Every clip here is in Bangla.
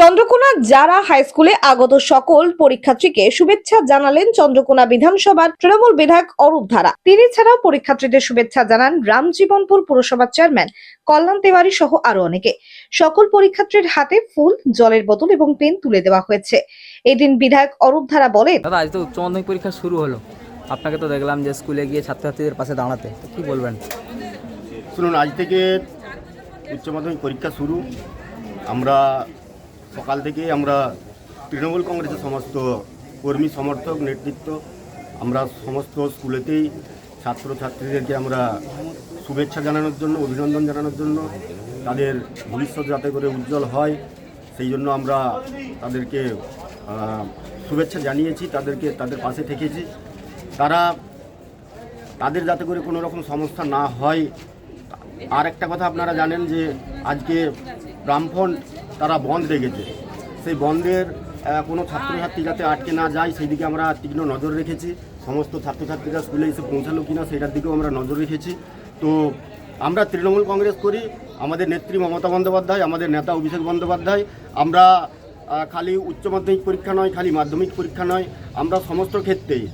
চন্দ্রকোনা যারা হাই স্কুলে আগত সকল পরীক্ষার্থীকে শুভেচ্ছা জানালেন চন্দ্রকোনা বিধানসভার তৃণমূল বিধায়ক অরূপ ধারা। তিনি ছাড়াও পরীক্ষার্থীদের শুভেচ্ছা জানান রামজীবনপুর পুরসভার চেয়ারম্যান কল্যাণ তেওয়ারি সহ আরও অনেকে। সকল পরীক্ষার্থীর হাতে ফুল জলের বোতল এবং পেন তুলে দেওয়া হয়েছে। এদিন বিধায়ক অরূপ ধারা বলেন দাদা আজ তো উচ্চ মাধ্যমিক পরীক্ষা শুরু হলো। আপনাকে তো দেখলাম যে স্কুলে গিয়ে ছাত্রছাত্রীদের পাশে দাঁড়াতে। তো কি বলবেন? শুনুন আজ থেকে উচ্চ মাধ্যমিক পরীক্ষা শুরু। আমরা সকাল থেকে আমরা তৃণমূল কংগ্রেসের সমস্ত কর্মী, সমর্থক, নেতৃত্ব, আমরা সমস্ত স্কুলেতেই ছাত্রছাত্রীদেরকে আমরা শুভেচ্ছা জানানোর জন্য, অভিনন্দন জানানোর জন্য তাদের ভবিষ্যৎ যাতে করে উজ্জ্বল হয়, সেই জন্য আমরা তাদেরকে শুভেচ্ছা জানিয়েছি, তাদেরকে তাদের পাশে থেকেছি। তারা, তাদের যাতে করে কোনো রকম সমস্যা না হয়। আর একটা কথা আপনারা জানেন যে আজকে ব্রাহ্মণ তারা বন্ধ রেখেছে সেই বন্ধের কোনো ছাত্রছাত্রী যাতে আটকে না যায় সেই দিকে আমরা তীক্ষ্ণ নজর রেখেছি। সমস্ত ছাত্রছাত্রীরা স্কুলে এসে পৌঁছালো কিনা সেটার দিকেও আমরা নজর রেখেছি। তো আমরা তৃণমূল কংগ্রেস করি, আমাদের নেত্রী মমতা বন্দ্যোপাধ্যায়, আমাদের নেতা অভিষেক বন্দ্যোপাধ্যায়। আমরা খালি উচ্চ মাধ্যমিক পরীক্ষা নয়, খালি মাধ্যমিক পরীক্ষা নয়। আমরা সমস্ত ক্ষেত্রেই,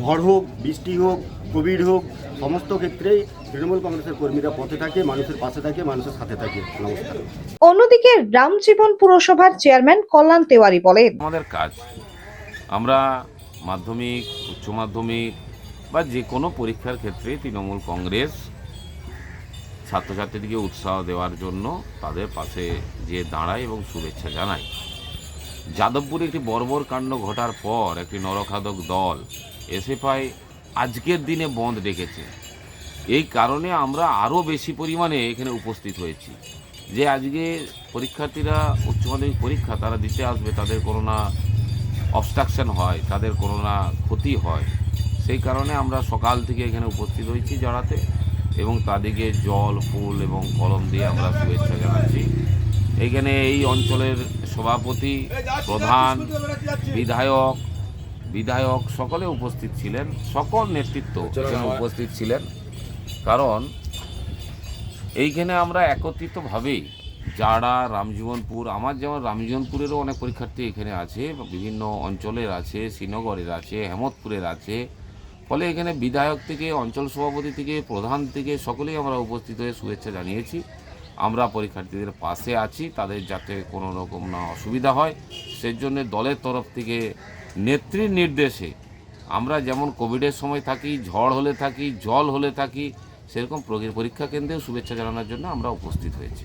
ঝড় হোক, বৃষ্টি হোক, কোভিড হোক, সমস্ত ক্ষেত্রেই তৃণমূল কংগ্রেসের কর্মীরা পথে থাকে মানুষের পাশে থাকে মানুষের সাথে থাকে। নমস্কার। অন্যদিকে রামজীবন পুরসভার চেয়ারম্যান কল্যাণ তেওয়ারি বলেন আমাদের কাজ আমরা মাধ্যমিক উচ্চ মাধ্যমিক বা যে কোনো পরীক্ষার ক্ষেত্রে তৃণমূল কংগ্রেস ছাত্রছাত্রীদেরকে উৎসাহ দেওয়ার জন্য তাদের পাশে যে দাঁড়ায় এবং শুভেচ্ছা জানায়। যাদবপুরে একটি বর্বর কাণ্ড ঘটার পর একটি নরখাদক দল এসে পায় আজকের দিনে বন্ধ ডেকেছে। এই কারণে আমরা আরও বেশি পরিমাণে এখানে উপস্থিত হয়েছি। যে আজকে পরীক্ষার্থীরা, উচ্চ মাধ্যমিক পরীক্ষা তারা দিতে আসবে, তাদের কোনো না অবস্ট্রাকশন হয়, তাদের কোনো না ক্ষতি হয়। সেই কারণে আমরা সকাল থেকে এখানে উপস্থিত হয়েছি জড়াতে এবং তাদেরকে জল, ফুল এবং কলম দিয়ে আমরা শুভেচ্ছা জানাচ্ছি। এখানে এই অঞ্চলের সভাপতি, প্রধান, বিধায়ক বিধায়ক সকলে উপস্থিত ছিলেন, সকল নেতৃত্ব উপস্থিত ছিলেন। কারণ এইখানে আমরা একত্রিতভাবেই যারা রামজীবনপুর, আমার যেমন রামজীবনপুরেরও অনেক পরীক্ষার্থী এখানে আছে বিভিন্ন অঞ্চলের আছে, শ্রীনগরের আছে হেমতপুরের আছে, ফলে এখানে বিধায়ক থেকে, অঞ্চল সভাপতি থেকে, প্রধান থেকে সকলেই আমরা উপস্থিত হয়ে শুভেচ্ছা জানিয়েছি। আমরা পরীক্ষার্থীদের পাশে আছি, তাদের যাতে কোনো রকম না অসুবিধা হয়। সেজন্য দলের তরফ থেকে নেত্রীর নির্দেশে আমরা যেমন কোভিডের সময় থাকি, ঝড় হলে থাকি, জল হলে থাকি সেরকম পরীক্ষা কেন্দ্রেও শুভেচ্ছা জানানোর জন্য আমরা উপস্থিত হয়েছি।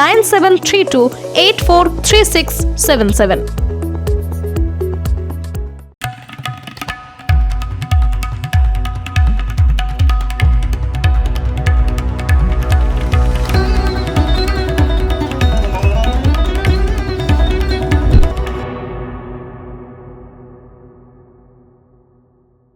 nine seven three two eight four three six seven seven